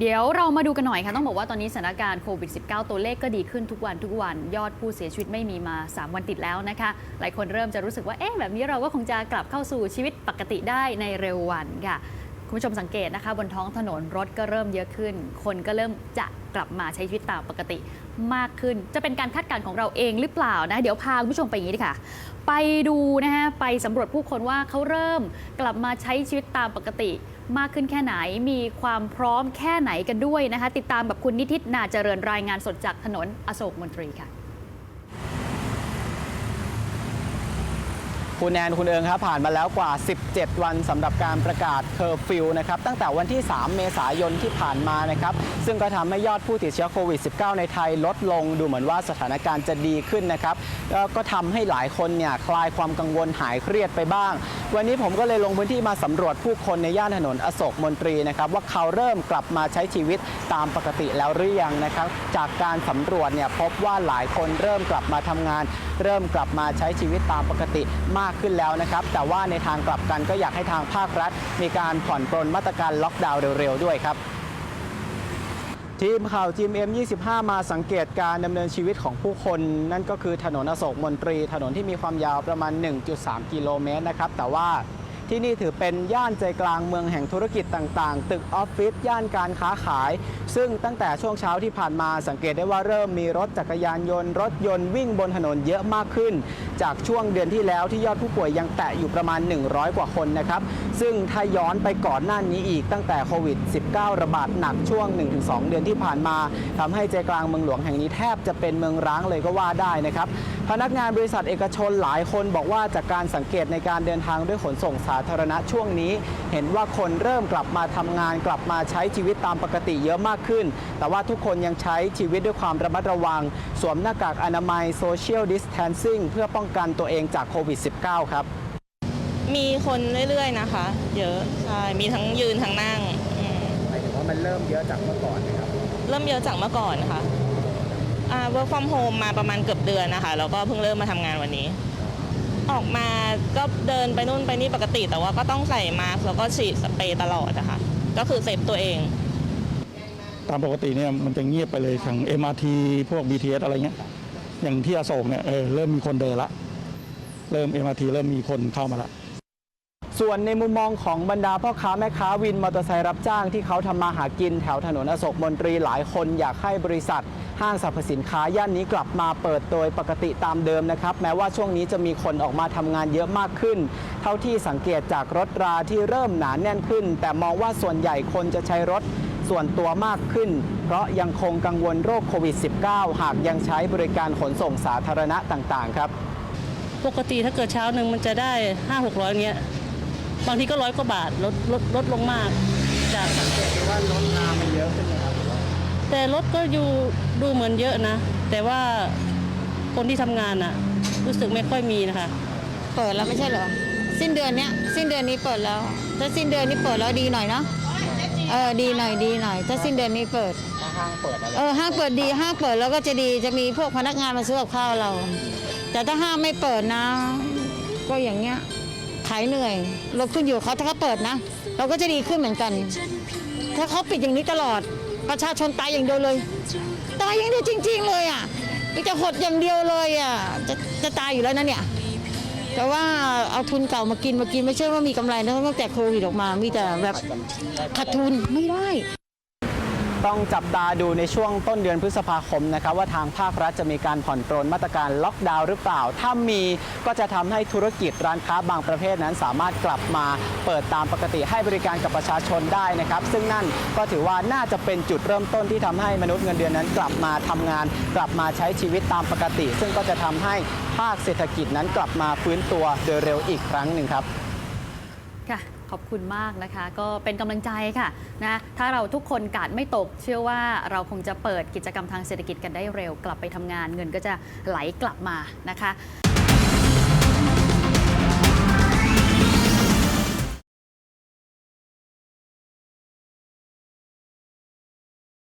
เดี๋ยวเรามาดูกันหน่อยค่ะ ต้องบอกว่าตอนนี้สถานการณ์โควิด -19 ตัวเลขก็ดีขึ้นทุกวันทุกวัน ยอดผู้เสียชีวิตไม่มีมา 3 วันติดแล้วนะคะ หลายคนเริ่มจะรู้สึกว่าเอ๊ะแบบนี้เราก็คงจะกลับเข้าสู่ชีวิตปกติได้ในเร็ววันค่ะ คุณผู้ชมสังเกตนะคะ บนท้องถนนรถก็เริ่มเยอะขึ้น คนก็เริ่มจะกลับมาใช้ชีวิตตามปกติมากขึ้น จะเป็นการคาดการณ์ของเราเองหรือเปล่านะ เดี๋ยวพาคุณผู้ชมไปอย่างนี้ดีค่ะ ไปดูนะฮะไปสำรวจผู้คนว่าเขาเริ่มกลับมาใช้ชีวิตตามปกติ มากขึ้นแค่ไหนมีความพร้อมแค่ไหนกันด้วยนะคะ ติดตามแบบคุณนิติตนาเจริญรายงานสดจากถนนอโศกมนตรีค่ะ คุณแอนคุณเอิงครับผ่านมาแล้วกว่า 17 วันสำหรับการประกาศเคอร์ฟิวนะครับตั้งแต่วันที่ 3 เมษายนที่ผ่านมานะครับซึ่งก็ทำให้ยอดผู้ติดเชื้อโควิด -19 ในไทยลดลงดูเหมือนว่าสถานการณ์จะดีขึ้นนะครับก็ทำให้หลายคนเนี่ยคลายความกังวลหายเครียดไปบ้าง วันนี้ผมก็เลยลงพื้นที่มาสำรวจผู้คนในย่านถนนอโศกมนตรีนะครับว่าเขาเริ่มกลับมาใช้ชีวิตตามปกติแล้วหรือยังนะครับจากการสำรวจเนี่ยพบว่าหลายคนเริ่มกลับมาทำงานเริ่มกลับมาใช้ชีวิตตามปกติมากขึ้นแล้วนะครับ แต่ว่าในทางกลับกันก็อยากให้ทางภาครัฐ มีการผ่อนปรนมาตรการล็อกดาวน์เร็วๆด้วยครับทีมข่าวจีมเอ็ม25 มาสังเกตการดำเนินชีวิตของผู้คน นั่นก็คือถนนอโศกมนตรี ถนนที่มีความยาวประมาณ 1.3 กิโลเมตรนะครับ แต่ว่า ที่นี่ถือเป็นย่านใจกลางเมืองแห่งธุรกิจต่างๆ ตึกออฟฟิศย่านการค้าขาย ซึ่งตั้งแต่ช่วงเช้าที่ผ่านมาสังเกตได้ว่าเริ่มมีรถจักรยานยนต์ รถยนต์วิ่งบนถนนเยอะมากขึ้น จากช่วงเดือนที่แล้วที่ยอดผู้ป่วยยังแตะอยู่ประมาณ 100 กว่าคนนะครับ ซึ่งถ้าย้อนไปก่อนหน้านี้อีกตั้งแต่โควิด -19 ระบาดหนักช่วง 1-2 เดือนที่ผ่านมาทำให้ใจกลางเมืองหลวงแห่งนี้แทบจะเป็นเมืองร้างเลยก็ว่าได้นะครับพนักงานบริษัทเอกชนหลายคนบอกว่าจากการสังเกตในการเดินทางด้วยขนส่งสาธารณะช่วงนี้ เห็นว่าคนเริ่มกลับมาทำงาน กลับมาใช้ชีวิตตามปกติเยอะมากขึ้น แต่ว่าทุกคนยังใช้ชีวิตด้วยความระมัดระวัง สวมหน้ากากอนามัยโซเชียลดิส a ทนซิ่งเพื่อป้องกันตัวเองจากโควิด -19 ครับ มีคนเรื่อยๆนะคะ เยอะใช่มีทั้งยืนทั้งนั่งอืมหมายถึงว่ามันเริ่มเยอะจากเมื่อก่อนนะครับเริ่มเยอะจากเมื่อก่อนนะคะอ่า work from home มาประมาณเกือบเดือนนะคะ แล้วก็เพิ่งเริ่มมาทำงานวันนี้ ออกมา ก็เดินไปนู่นไปนี่ปกติ แต่ว่าก็ต้องใส่มาสก์แล้วก็ฉีดสเปรย์ตลอดนะคะก็คือเซฟตัวเอง ตามปกติเนี่ยมันจะเงียบไปเลยทาง MRT พวก BTS อะไรเงี้ยอย่างที่อโศกเนี่ยเออเริ่มมีคนเดินละ เริ่ม MRT เริ่มมีคนเข้ามาละ ส่วนในมุมมองของบรรดาพ่อค้าแม่ค้าวินมอเตอร์ไซค์รับจ้างที่เขาทำมาหากินแถวถนนอโศกมนตรีหลายคนอยากให้บริษัท ห้างสรรพสินค้าย่านนี้กลับมาเปิดโดยปกติตามเดิมนะครับ แม้ว่าช่วงนี้จะมีคนออกมาทำงานเยอะมากขึ้น เท่าที่สังเกตจากรถราที่เริ่มหนาแน่นขึ้น แต่มองว่าส่วนใหญ่คนจะใช้รถส่วนตัวมากขึ้น เพราะยังคงกังวลโรคโควิด -19 หากยังใช้บริการขนส่งสาธารณะต่างๆ ครับ ปกติถ้าเกิดเช้าหนึ่งมันจะได้ห้าหกร้อยเงี้ย บางทีก็ร้อยกว่าบาทลดลดลดลงมาก จากว่ารถรามันเยอะขึ้นไหมครับแต่รถก็อยู่ดูเหมือนเยอะนะ แต่ว่าคนที่ทำงานอะรู้สึกไม่ค่อยมีนะคะ เปิดแล้วไม่ใช่เหรอ สิ้นเดือนเนี้ยสิ้นเดือนนี้เปิดแล้ว ถ้าสิ้นเดือนนี้เปิดแล้วดีหน่อยเนาะเออดีหน่อยดีหน่อย ถ้าสิ้นเดือนนี้เปิดห้างเปิดอะไรเออห้างเปิดดีห้างเปิดแล้วก็จะดีจะมีพวกพนักงานมาซื้อกับข้าวเรา แต่ถ้าห้างไม่เปิดนะ ก็อย่างเงี้ย ขายเหนื่อยเราขึ้นอยู่เขาถ้าเขาเปิดนะ เราก็จะดีขึ้นเหมือนกัน ถ้าเขาปิดอย่างนี้ตลอด ประชาชนตายอย่างเดียวเลย ตายอย่างเดียวจริง ๆ เลยอะมันจะหดอย่างเดียวเลยอะจะจะตายอยู่แล้วนะเนี่ยแต่ว่าเอาทุนเก่ามากินมากินไม่ใช่ว่ามีกำไรนะตั้งแต่โควิดออกมา มีแต่แบบขาดทุนไม่ได้ ต้องจับตาดูในช่วงต้นเดือนพฤษภาคมนะครับว่าทางภาครัฐจะมีการผ่อนปรนมาตรการล็อกดาวน์หรือเปล่า ถ้ามีก็จะทำให้ธุรกิจร้านค้าบางประเภทนั้นสามารถกลับมาเปิดตามปกติให้บริการกับประชาชนได้นะครับ ซึ่งนั่นก็ถือว่าน่าจะเป็นจุดเริ่มต้นที่ทำให้มนุษย์เงินเดือนนั้น กลับมาทำงาน กลับมาใช้ชีวิตตามปกติ ซึ่งก็จะทำให้ภาคเศรษฐกิจนั้นกลับมาฟื้นตัวโดยเร็วอีกครั้งหนึ่งครับค่ะ ขอบคุณมากนะคะ ก็เป็นกำลังใจค่ะนะถ้าเราทุกคนกาดไม่ตก เชื่อว่าเราคงจะเปิดกิจกรรมทางเศรษฐกิจกันได้เร็ว กลับไปทำงานเงินก็จะไหลกลับมานะคะ